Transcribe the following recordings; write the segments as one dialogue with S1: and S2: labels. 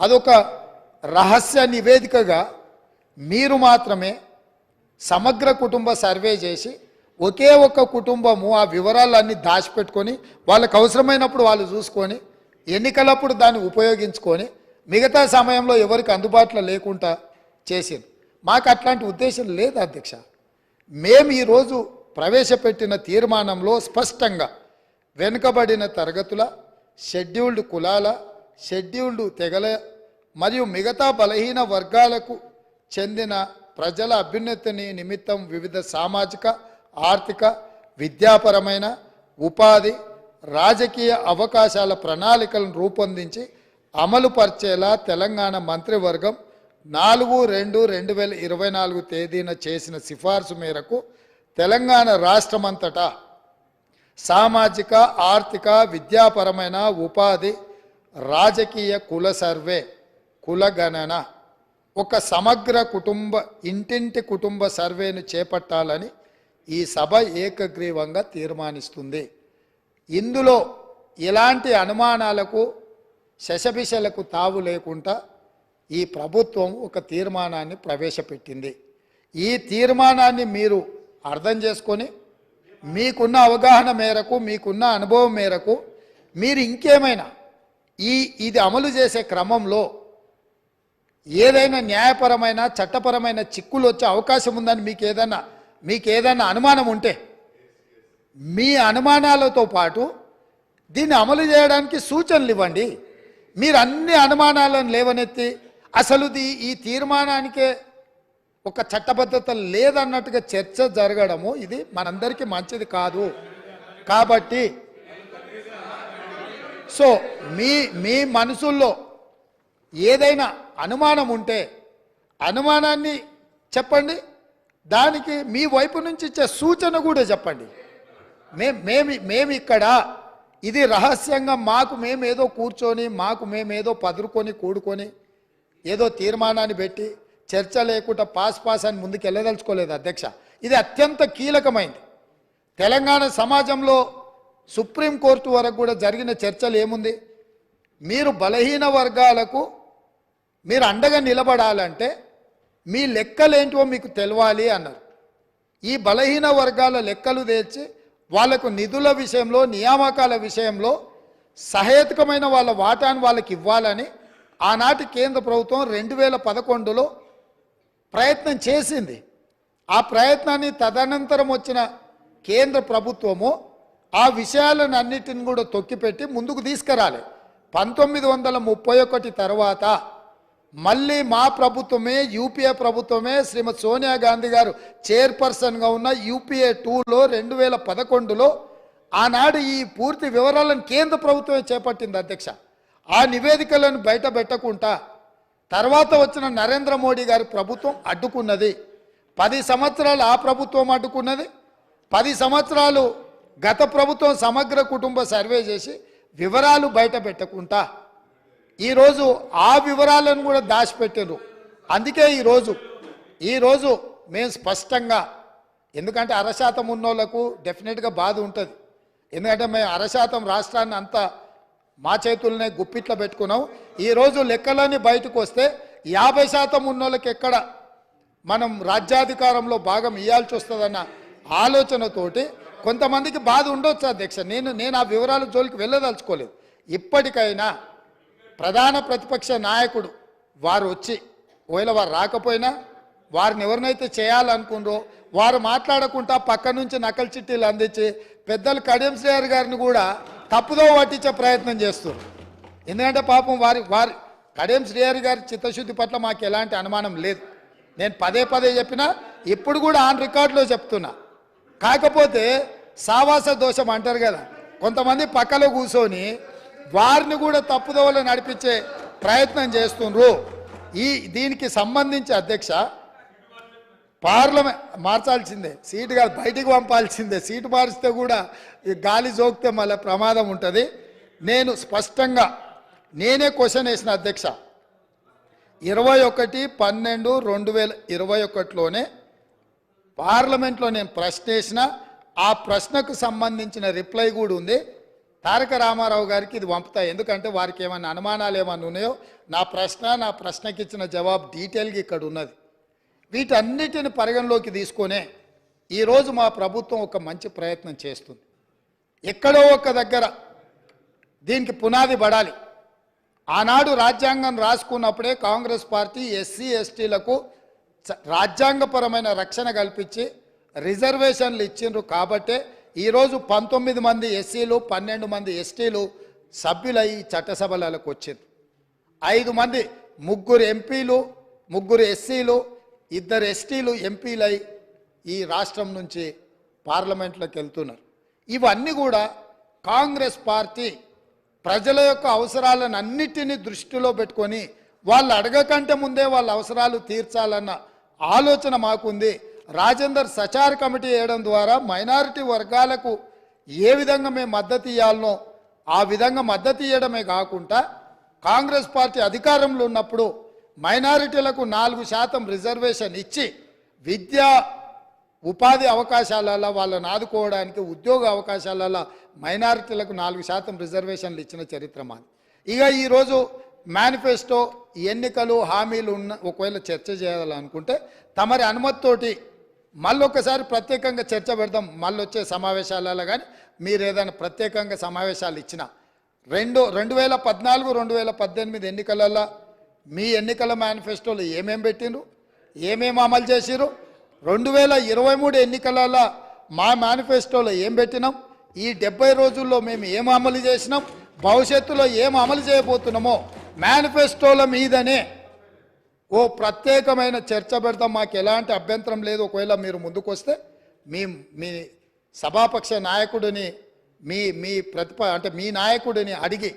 S1: అదొక రహస్య నివేదికగా మీరు మాత్రమే సమగ్ర కుటుంబ సర్వే చేసి ఒకే ఒక్క కుటుంబము ఆ వివరాలన్నీ దాచిపెట్టుకొని వాళ్ళకు అవసరమైనప్పుడు వాళ్ళు చూసుకొని ఎన్నికలప్పుడు దాన్ని ఉపయోగించుకొని మిగతా సమయంలో ఎవరికి అందుబాటులో లేకుండా చేసింది మాకు అట్లాంటి ఉద్దేశం లేదు అధ్యక్ష. మేము ఈరోజు ప్రవేశపెట్టిన తీర్మానంలో స్పష్టంగా వెనుకబడిన తరగతుల షెడ్యూల్డ్ కులాల షెడ్యూల్డ్ తెగల మరియు మిగతా బలహీన వర్గాలకు చెందిన ప్రజల అభ్యున్నతిని నిమిత్తం వివిధ సామాజిక ఆర్థిక విద్యాపరమైన ఉపాధి రాజకీయ అవకాశాల ప్రణాళికలను రూపొందించి అమలు పరిచేలా తెలంగాణ మంత్రివర్గం నాలుగు రెండు రెండు వేల ఇరవై నాలుగు తేదీన చేసిన సిఫార్సు మేరకు తెలంగాణ రాష్ట్రమంతటా సామాజిక ఆర్థిక విద్యాపరమైన ఉపాధి రాజకీయ కుల సర్వే కులగణన ఒక సమగ్ర కుటుంబ ఇంటింటి కుటుంబ సర్వేను చేపట్టాలని ఈ సభ ఏకగ్రీవంగా తీర్మానిస్తుంది. ఇందులో ఎలాంటి అనుమానాలకు శశభిషలకు తావు లేకుండా ఈ ప్రభుత్వం ఒక తీర్మానాన్ని ప్రవేశపెట్టింది. ఈ తీర్మానాన్ని మీరు అర్థం చేసుకొని మీకున్న అవగాహన మేరకు మీకున్న అనుభవం మేరకు మీరు ఇంకేమైనా ఈ ఇది అమలు చేసే క్రమంలో ఏదైనా న్యాయపరమైన చట్టపరమైన చిక్కులు వచ్చే అవకాశం ఉందని మీకు ఏదైనా మీకు ఏదైనా అనుమానం ఉంటే మీ అనుమానాలతో పాటు దీన్ని అమలు చేయడానికి సూచనలు ఇవ్వండి. మీరు అన్ని అనుమానాలను లేవనెత్తి అసలు దీ- ఈ తీర్మానానికే ఒక చట్టబద్ధత లేదన్నట్టుగా చర్చ జరగడము ఇది మనందరికీ మంచిది కాదు. కాబట్టి సో మీ మీ మనసుల్లో ఏదైనా అనుమానం ఉంటే అనుమానాన్ని చెప్పండి. దానికి మీ వైపు నుంచి ఇచ్చే సూచన కూడా చెప్పండి. మే మేము మేము ఇక్కడ ఇది రహస్యంగా మాకు మేమేదో కూర్చొని మాకు మేమేదో పదురుకొని కూడుకొని ఏదో తీర్మానాన్ని పెట్టి చర్చ లేకుండా పాస్ పాస్ అని ముందుకు వెళ్ళదలుచుకోలేదు అధ్యక్ష. ఇది అత్యంత కీలకమైంది. తెలంగాణ సమాజంలో సుప్రీంకోర్టు వరకు కూడా జరిగిన చర్చలు ఏముంది? మీరు బలహీన వర్గాలకు మీరు అండగా నిలబడాలంటే మీ లెక్కలేంటివో మీకు తెలవాలి అన్నారు. ఈ బలహీన వర్గాల లెక్కలు తెచ్చి వాళ్ళకు నిధుల విషయంలో నియామకాల విషయంలో సహేతుకమైన వాళ్ళ వాటాను వాళ్ళకి ఇవ్వాలని ఆనాటి కేంద్ర ప్రభుత్వం రెండు వేల పదకొండులో ప్రయత్నం చేసింది. ఆ ప్రయత్నాన్ని తదనంతరం వచ్చిన కేంద్ర ప్రభుత్వము ఆ విషయాలను అన్నిటిని కూడా తొక్కిపెట్టి ముందుకు తీసుకురాలి. పంతొమ్మిది వందల ముప్పై ఒకటి తర్వాత మళ్ళీ మా ప్రభుత్వమే యూపీఏ ప్రభుత్వమే శ్రీమతి సోనియా గాంధీ గారు చైర్పర్సన్గా ఉన్న యూపీఏ టూలో రెండు వేల పదకొండులో ఆనాడు ఈ పూర్తి వివరాలను కేంద్ర ప్రభుత్వమే చేపట్టింది అధ్యక్ష. ఆ నివేదికలను బయట పెట్టకుండా తర్వాత వచ్చిన నరేంద్ర మోడీ గారి ప్రభుత్వం అడ్డుకున్నది. పది సంవత్సరాలు ఆ ప్రభుత్వం అడ్డుకున్నది. పది సంవత్సరాలు గత ప్రభుత్వం సమగ్ర కుటుంబ సర్వే చేసి వివరాలు బయట పెట్టకుండా ఈరోజు ఆ వివరాలను కూడా దాచిపెట్టారు అందుకే ఈరోజు ఈరోజు మేము స్పష్టంగా ఎందుకంటే అరశాతం ఉన్నోళ్ళకు డెఫినెట్గా బాధ ఉంటుంది. ఎందుకంటే మేము అరశాతం రాష్ట్రాన్ని అంతా మా చేతుల్నే గుప్పిట్లో పెట్టుకున్నాం. ఈరోజు లెక్కలన్నీ బయటకు వస్తే యాభై శాతం ఉన్నోళ్ళకి ఎక్కడ మనం రాజ్యాధికారంలో భాగం ఇవ్వాల్సి వస్తుందన్న ఆలోచనతోటి కొంతమందికి బాధ ఉండొచ్చు అధ్యక్ష. నేను నేను ఆ వివరాల జోలికి వెళ్ళదలుచుకోలేదు. ఇప్పటికైనా ప్రధాన ప్రతిపక్ష నాయకుడు వారు వచ్చి ఒకవేళ వారు రాకపోయినా వారిని ఎవరినైతే చేయాలనుకున్నారో వారు మాట్లాడకుండా పక్క నుంచి నకలు చిట్టీలు అందించి పెద్దలు కడియం శ్రేయర్ గారిని కూడా తప్పుదో పట్టించే ప్రయత్నం చేస్తారు ఎందుకంటే పాపం వారి వారి కడియం శ్రేయర్ గారి చిత్తశుద్ధి పట్ల మాకు ఎలాంటి అనుమానం లేదు. నేను పదే పదే చెప్పినా ఇప్పుడు కూడా ఆన్ రికార్డులో చెప్తున్నా. కాకపోతే సావాస దోషం అంటారు కదా. కొంతమంది పక్కలో కూర్చొని వారిని కూడా తప్పుదోవలు నడిపించే ప్రయత్నం చేస్తుండ్రు. ఈ దీనికి సంబంధించి అధ్యక్ష పార్లమెంట్ మార్చాల్సిందే సీటు కాదు బయటికి పంపాల్సిందే. సీటు మారిస్తే కూడా గాలి జోకితే మళ్ళీ ప్రమాదం ఉంటుంది. నేను స్పష్టంగా నేనే క్వశ్చన్ వేసిన అధ్యక్ష ఇరవై ఒకటి పన్నెండు రెండు వేల ఇరవై ఒకటిలోనే పార్లమెంట్లో నేను ప్రశ్న వేసిన ఆ ప్రశ్నకు సంబంధించిన రిప్లై కూడా ఉంది. తారక రామారావు గారికి ఇది పంపుతాయి. ఎందుకంటే వారికి ఏమైనా అనుమానాలు ఏమైనా ఉన్నాయో నా ప్రశ్న నా ప్రశ్నకి ఇచ్చిన జవాబు డీటెయిల్గా ఇక్కడ ఉన్నది. వీటన్నిటిని పరిగణలోకి తీసుకొనే ఈరోజు మా ప్రభుత్వం ఒక మంచి ప్రయత్నం చేస్తుంది. ఎక్కడో ఒక దగ్గర దీనికి పునాది పడాలి. ఆనాడు రాజ్యాంగం రాసుకున్నప్పుడే కాంగ్రెస్ పార్టీ ఎస్సీ ఎస్టీలకు రాజ్యాంగపరమైన రక్షణ కల్పించి రిజర్వేషన్లు ఇచ్చిండ్రు కాబట్టే ఈరోజు పంతొమ్మిది మంది ఎస్సీలు పన్నెండు మంది ఎస్టీలు సభ్యులై ఈ చట్టసభలకు వచ్చిండ్రు. ఐదు మంది ముగ్గురు ఎంపీలు ముగ్గురు ఎస్సీలు ఇద్దరు ఎస్టీలు ఎంపీలై ఈ రాష్ట్రం నుంచి పార్లమెంట్లోకి వెళ్తున్నారు. ఇవన్నీ కూడా కాంగ్రెస్ పార్టీ ప్రజల యొక్క అవసరాలను అన్నిటినీ దృష్టిలో పెట్టుకొని వాళ్ళు అడగకంటే ముందే వాళ్ళ అవసరాలు తీర్చాలన్న ఆలోచన మాకుంది. రాజేందర్ సచార్ కమిటీ వేయడం ద్వారా మైనారిటీ వర్గాలకు ఏ విధంగా మేము మద్దతు ఇవ్వాలనో ఆ విధంగా మద్దతు ఇవ్వడమే కాకుండా కాంగ్రెస్ పార్టీ అధికారంలో ఉన్నప్పుడు మైనారిటీలకు నాలుగు శాతం రిజర్వేషన్ ఇచ్చి విద్యా ఉపాధి అవకాశాలలో వాళ్ళని ఆదుకోవడానికి ఉద్యోగ అవకాశాలలో మైనారిటీలకు నాలుగు శాతం రిజర్వేషన్లు ఇచ్చిన చరిత్ర మాది. ఇక ఈరోజు మేనిఫెస్టో ఎన్నికలు హామీలు ఉన్న ఒకవేళ చర్చ చేయాలనుకుంటే తమరి అనుమతితోటి మళ్ళొకసారి ప్రత్యేకంగా చర్చ పెడదాం. మళ్ళీ వచ్చే సమావేశాలలో కానీ మీరు ఏదైనా ప్రత్యేకంగా సమావేశాలు ఇచ్చినా. రెండు రెండు వేల పద్నాలుగు రెండు వేల పద్దెనిమిది ఎన్నికలలో మీ ఎన్నికల మేనిఫెస్టోలో ఏమేమి పెట్టిండ్రు? ఏమేమి అమలు చేసిరు రెండు వేల ఇరవై మూడు ఎన్నికలలో మా మేనిఫెస్టోలో ఏం పెట్టినాం? ఈ డెబ్బై రోజుల్లో మేము ఏం అమలు చేసినాం? భవిష్యత్తులో ఏం అమలు చేయబోతున్నామో మేనిఫెస్టోల మీదనే ఓ ప్రత్యేకమైన చర్చ పెడతాం. మాకు ఎలాంటి అభ్యంతరం లేదు. ఒకవేళ మీరు ముందుకొస్తే మీ మీ సభాపక్ష నాయకుడిని మీ మీ ప్రతిప అంటే మీ నాయకుడిని అడిగి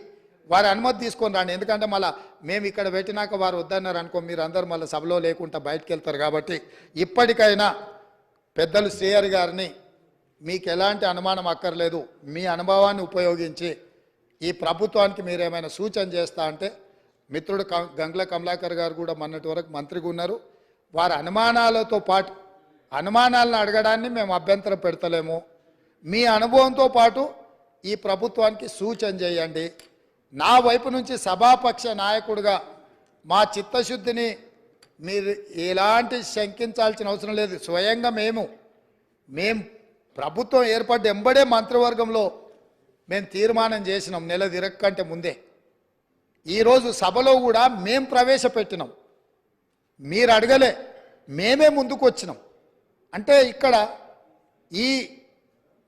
S1: వారి అనుమతి తీసుకొని రండి. ఎందుకంటే మళ్ళీ మేము ఇక్కడ పెట్టినాక వారు వద్దన్నారు అనుకో మీరు అందరు మళ్ళీ సభలో లేకుండా బయటకు వెళ్తారు కాబట్టి ఇప్పటికైనా పెద్దలు శ్రీయర్ గారిని మీకు ఎలాంటి అనుమానం అక్కర్లేదు. మీ అనుభవాన్ని ఉపయోగించి ఈ ప్రభుత్వానికి మీరు ఏమైనా సూచన చేస్తా అంటే మిత్రుడు క- గంగ్ల కమలాకర్ గారు కూడా మొన్నటి వరకు మంత్రిగా ఉన్నారు. వారి అనుమానాలతో పాటు అనుమానాలను అడగడాన్ని మేము అభ్యంతరం పెడతలేము. మీ అనుభవంతో పాటు ఈ ప్రభుత్వానికి సూచన చేయండి. నా వైపు నుంచి సభాపక్ష నాయకుడిగా మా చిత్తశుద్ధిని మీరు ఎలాంటి శంకించాల్సిన అవసరం లేదు. స్వయంగా మేము మేం ప్రభుత్వం ఏర్పడ్డ ఎంబడే మంత్రివర్గంలో మేము తీర్మానం చేసినాం నెల తిరగకంటే ముందే. ఈరోజు సభలో కూడా మేం ప్రవేశపెట్టినాం. మీరు అడగలే మేమే ముందుకు వచ్చినాం. అంటే ఇక్కడ ఈ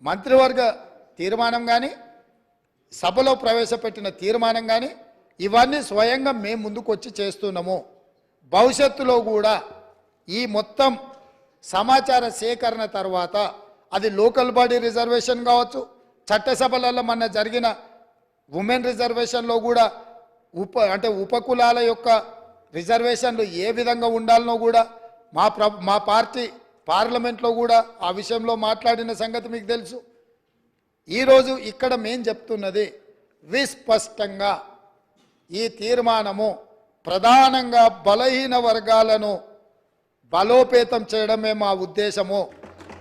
S1: మంత్రివర్గ తీర్మానం కానీ సభలో ప్రవేశపెట్టిన తీర్మానం కానీ ఇవన్నీ స్వయంగా మేము ముందుకు వచ్చి చేస్తున్నాము. భవిష్యత్తులో కూడా ఈ మొత్తం సమాచార సేకరణ తర్వాత అది లోకల్ బాడీ రిజర్వేషన్ కావచ్చు చట్టసభలలో మొన్న జరిగిన ఉమెన్ రిజర్వేషన్లో కూడా ఉప అంటే ఉపకులాల యొక్క రిజర్వేషన్లు ఏ విధంగా ఉండాలనో కూడా మా ప్ర మా పార్టీ పార్లమెంట్లో కూడా ఆ విషయంలో మాట్లాడిన సంగతి మీకు తెలుసు. ఈరోజు ఇక్కడ మేం చెప్తున్నది విస్పష్టంగా ఈ తీర్మానము ప్రధానంగా బలహీన వర్గాలను బలోపేతం చేయడమే మా ఉద్దేశము.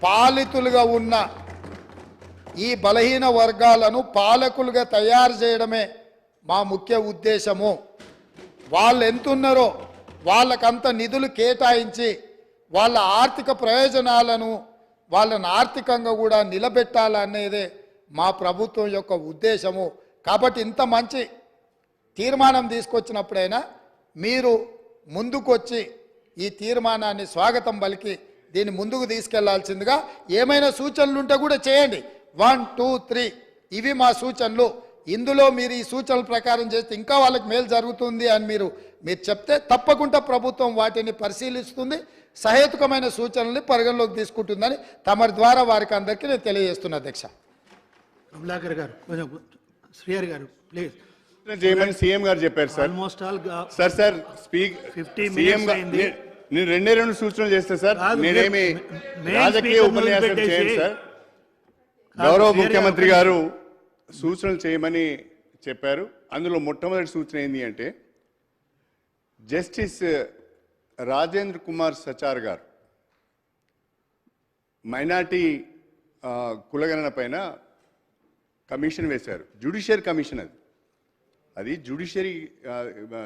S1: పాలితులుగా ఉన్న ఈ బలహీన వర్గాలను పాలకులుగా తయారు చేయడమే మా ముఖ్య ఉద్దేశము వాళ్ళు ఎంతున్నారో వాళ్ళకంత నిధులు కేటాయించి వాళ్ళ ఆర్థిక ప్రయోజనాలను వాళ్ళను ఆర్థికంగా కూడా నిలబెట్టాలనేదే మా ప్రభుత్వం యొక్క ఉద్దేశము. కాబట్టి ఇంత మంచి తీర్మానం తీసుకొచ్చినప్పుడైనా మీరు ముందుకొచ్చి ఈ తీర్మానాన్ని స్వాగతం పలికి దీన్ని ముందుకు తీసుకెళ్ళాల్సిందిగా ఏమైనా సూచనలు ఉంటే కూడా చేయండి. One two three. ఇవి మా సూచనలు. ఇందులో మీరు ఈ సూచనల ప్రకారం చేస్తే ఇంకా వాళ్ళకి మేలు జరుగుతుంది అని మీరు మీరు చెప్తే తప్పకుండా ప్రభుత్వం వాటిని పరిశీలిస్తుంది సహేతుకమైన సూచనల్ని పరిగణలోకి తీసుకుంటుందని తమరి ద్వారా వారికి అందరికీ నేను తెలియజేస్తున్నా అధ్యక్ష.
S2: కమలాకర్ గారు కొంచెం శ్రీహరి గారు ప్లీజ్.
S3: చేయమని సీఎం గారు చెప్పారు sir.
S2: Almost all
S3: sir sir speak
S2: 50
S3: CM
S2: minutes అయింది.
S3: నేను రెండే రెండు సూచనలు చేస్తా సార్ నేనేమి రాజకీయ ఉపన్యాసం చేయను సార్. గౌరవ ముఖ్యమంత్రి గారు సూచనలు చేయమని చెప్పారు. అందులో మొట్టమొదటి సూచన ఏంటి అంటే జస్టిస్ రాజేంద్ర కుమార్ సచార్ గారు మైనార్టీ కులగణన పైన కమిషన్ వేశారు. జ్యుడిషియరీ కమిషన్ అది. అది జ్యుడిషియరీ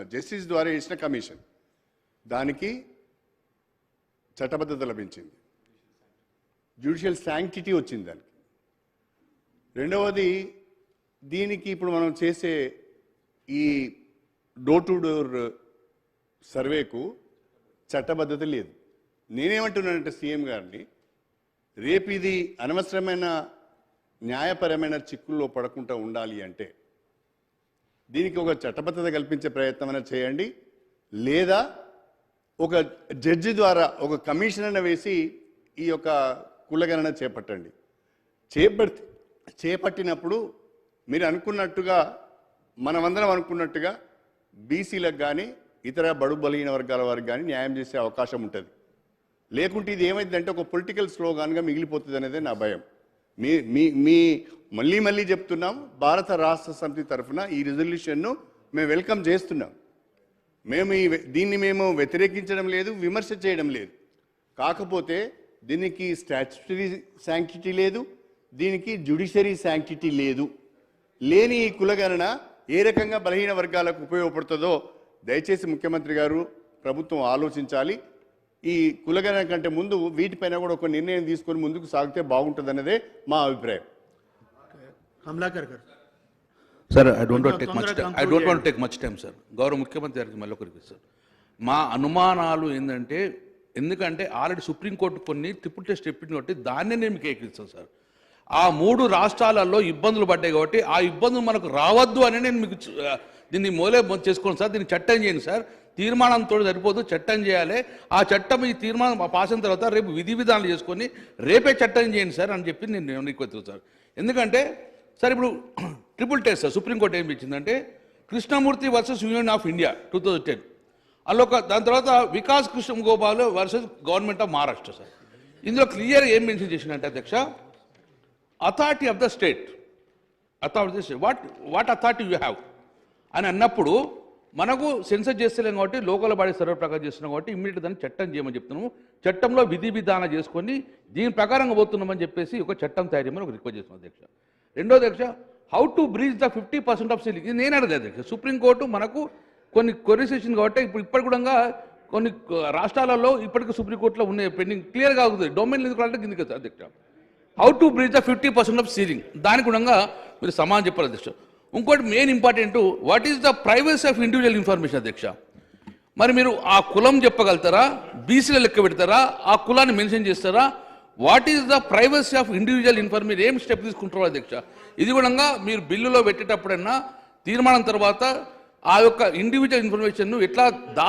S3: జస్టిస్ ద్వారా వేసిన కమిషన్. దానికి చట్టబద్ధత లభించింది. జ్యుడిషియల్ శాంక్టిటీ వచ్చింది దానికి. రెండవది దీనికి ఇప్పుడు మనం చేసే ఈ డోర్ టు డోర్ సర్వేకు చట్టబద్ధత లేదు. నేనేమంటున్నానంటే సీఎం గారిని రేపు ఇది అనవసరమైన న్యాయపరమైన చిక్కుల్లో పడకుండా ఉండాలి అంటే దీనికి ఒక చట్టబద్ధత కల్పించే ప్రయత్నం అయినా చేయండి. లేదా ఒక జడ్జి ద్వారా ఒక కమిషనర్ని వేసి ఈ యొక్క కులగణన చేపట్టండి. చేపట్టి చేపట్టినప్పుడు మీరు అనుకున్నట్టుగా మనమందరం అనుకున్నట్టుగా బీసీలకు కానీ ఇతర బడు బలహీన వర్గాల వారికి కానీ న్యాయం చేసే అవకాశం ఉంటుంది. లేకుంటే ఇది ఏమైందంటే ఒక పొలిటికల్ స్లోగాన్గా మిగిలిపోతుంది అనేది నా భయం. మీ మీ మీ మళ్ళీ మళ్ళీ చెప్తున్నాం భారత రాష్ట్ర సమితి తరఫున ఈ రిజల్యూషన్ను మేము వెల్కమ్ చేస్తున్నాం. మేము ఈ దీన్ని మేము వ్యతిరేకించడం లేదు విమర్శ చేయడం లేదు. కాకపోతే దీనికి స్టాచ్యుటరీ శాంక్టిటీ లేదు దీనికి జ్యుడిషియరీ శాంక్టిటీ లేదు. లేని ఈ కులగణన ఏ రకంగా బలహీన వర్గాలకు ఉపయోగపడుతుందో దయచేసి ముఖ్యమంత్రి గారు ప్రభుత్వం ఆలోచించాలి. ఈ కులగణన కంటే ముందు వీటిపైన కూడా ఒక నిర్ణయం తీసుకొని ముందుకు సాగితే బాగుంటుందన్నదే మా అభిప్రాయం.
S2: కమలాకర్ గారు.
S4: Sir I don't take much time I don't want. Take much time sir గౌరవ ముఖ్యమంత్రి గారికి మళ్ళీ ఒకరికి సార్ మా అనుమానాలు ఏంటంటే ఎందుకంటే ఆల్రెడీ సుప్రీంకోర్టు కొన్ని ట్రిపుల్ టెస్ట్ చెప్పింది కాబట్టి దాన్నే నేను మీకు ఏకిస్తాను సార్ ఆ మూడు రాష్ట్రాలలో ఇబ్బందులు పడ్డాయి కాబట్టి ఆ ఇబ్బందులు మనకు రావద్దు అని నేను మీకు దీన్ని మూలే చేసుకోండి సార్. దీన్ని చట్టం చేయండి సార్. తీర్మానంతో సరిపోదు చట్టం చేయాలి. ఆ చట్టం ఈ తీర్మానం పాసిన తర్వాత రేపు విధి విధానాలు చేసుకొని రేపే చట్టం చేయండి సార్ అని చెప్పి నేను రిక్వెస్ట్ సార్. ఎందుకంటే సార్ ఇప్పుడు ట్రిపుల్ టెస్ట్ సార్. సుప్రీంకోర్టు ఏం ఇచ్చిందంటే Krishnamurthy versus union of India two thousand ten. అందులో ఒక దాని తర్వాత Vikas Krishna Gopal versus government of Maharashtra sir. ఇందులో క్లియర్ ఏం మెన్షన్ చేసిందంటే అధ్యక్ష authority of the state authority state what what authority you have అని అన్నప్పుడు మనకు సెన్సర్ చేస్తలేం కాబట్టి లోకల్ బాడీ సర్వే ప్రకారం చేస్తున్నాం కాబట్టి ఇమ్మీడియట్ దాన్ని చట్టం చేయమని చెప్తున్నాము. చట్టంలో విధి విధానం చేసుకొని దీని ప్రకారంగా పోతున్నామని చెప్పేసి ఒక చట్టం తయారు చేయమని ఒక రిక్వెస్ట్ చేస్తున్నాం అధ్యక్ష. రెండో అధ్యక్ష how to breach the fifty percent of ceiling ఇది నేను అడగలేదు అధ్యక్ష. సుప్రీంకోర్టు మనకు కొన్ని కొరిసేషన్ కాబట్టి ఇప్పుడు ఇప్పటి కూడా కొన్ని రాష్ట్రాలలో ఇప్పటికీ సుప్రీంకోర్టులో ఉన్నాయి. పెండింగ్ క్లియర్గా అవుతుంది డొమైన్ ఎందుకు అంటే కిందికి అధ్యక్ష. How to breach the fifty percent of ceiling దాని గుణంగా మీరు సమానం చెప్పాలి అధ్యక్ష. ఇంకోటి main important what is the privacy of individual information అధ్యక్ష? మరి మీరు ఆ కులం చెప్పగలుగుతారా? బీసీల లెక్క పెడతారా? ఆ కులాన్ని మెన్షన్ చేస్తారా? What is the privacy of individual information ఏం స్టెప్ తీసుకుంటారో అధ్యక్ష? ఇది కూడా మీరు బిల్లులో పెట్టేటప్పుడైనా తీర్మానం తర్వాత ఆ యొక్క ఇండివిజువల్ ఇన్ఫర్మేషన్ ఎట్లా దా